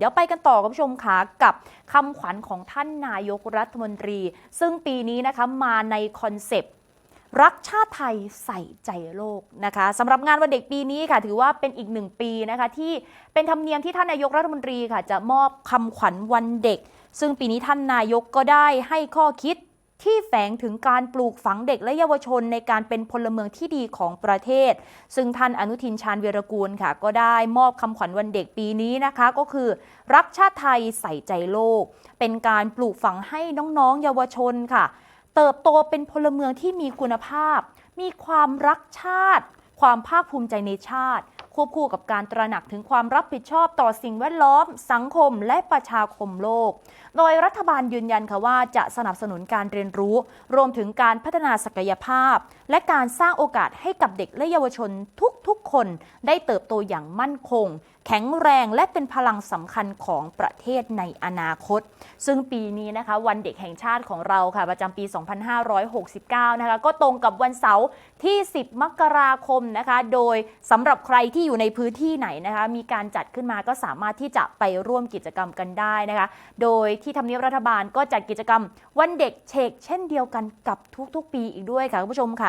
เดี๋ยวไปกันต่อคุณผู้ชมค่ะกับคำขวัญของท่านนายกรัฐมนตรี ซึ่งปีนี้นะคะมาในคอนเซปต์รักชาติไทยใส่ใจโลกนะคะสำหรับงานวันเด็กปีนี้ค่ะ ถือว่าเป็นอีกหนึ่งปีนะคะ ที่เป็นธรรมเนียมที่ท่านนายกรัฐมนตรีค่ะ จะมอบคำขวัญวันเด็ก ซึ่งปีนี้ท่านนายกก็ได้ให้ข้อคิด ที่แฝงถึงการปลูกฝังเด็กและเยาวชนในการเป็นพลเมืองที่ดีของประเทศ ซึ่งท่านอนุทินชาญวีรกูลค่ะ ก็ได้มอบคำขวัญวันเด็กปีนี้นะคะ ก็คือ รักชาติไทยใส่ใจโลก เป็นการปลูกฝังให้น้องๆ เยาวชนค่ะ เติบโตเป็นพลเมืองที่มีคุณภาพ มีความรักชาติ ความภาคภูมิใจในชาติ ควบคู่กับการตระหนักถึงความรับผิดชอบต่อสิ่งแวดล้อม สังคม และประชาคมโลก โดยรัฐบาลยืนยันค่ะว่าจะสนับสนุนการเรียนรู้ รวมถึงการพัฒนาศักยภาพ และการสร้างโอกาสให้กับเด็กและเยาวชนทุกๆ คนได้เติบโตอย่างมั่นคง แข็งแรงและเป็นพลังสำคัญของประเทศในอนาคต ซึ่งปีนี้นะคะวันเด็กแห่งชาติของเราค่ะประจำปี 2569 นะคะก็ตรงกับวันเสาร์ที่ 10 มกราคมนะคะ โดยสำหรับใครที่อยู่ในพื้นที่ไหนนะคะมีการจัดขึ้นมาก็สามารถที่จะไปร่วมกิจกรรมกันได้นะคะ โดยที่ทำเนียบรัฐบาลก็จัดกิจกรรมวันเด็กเชกเช่นเดียวกันกับทุกๆ ปีอีกด้วยค่ะคุณผู้ชมค่ะ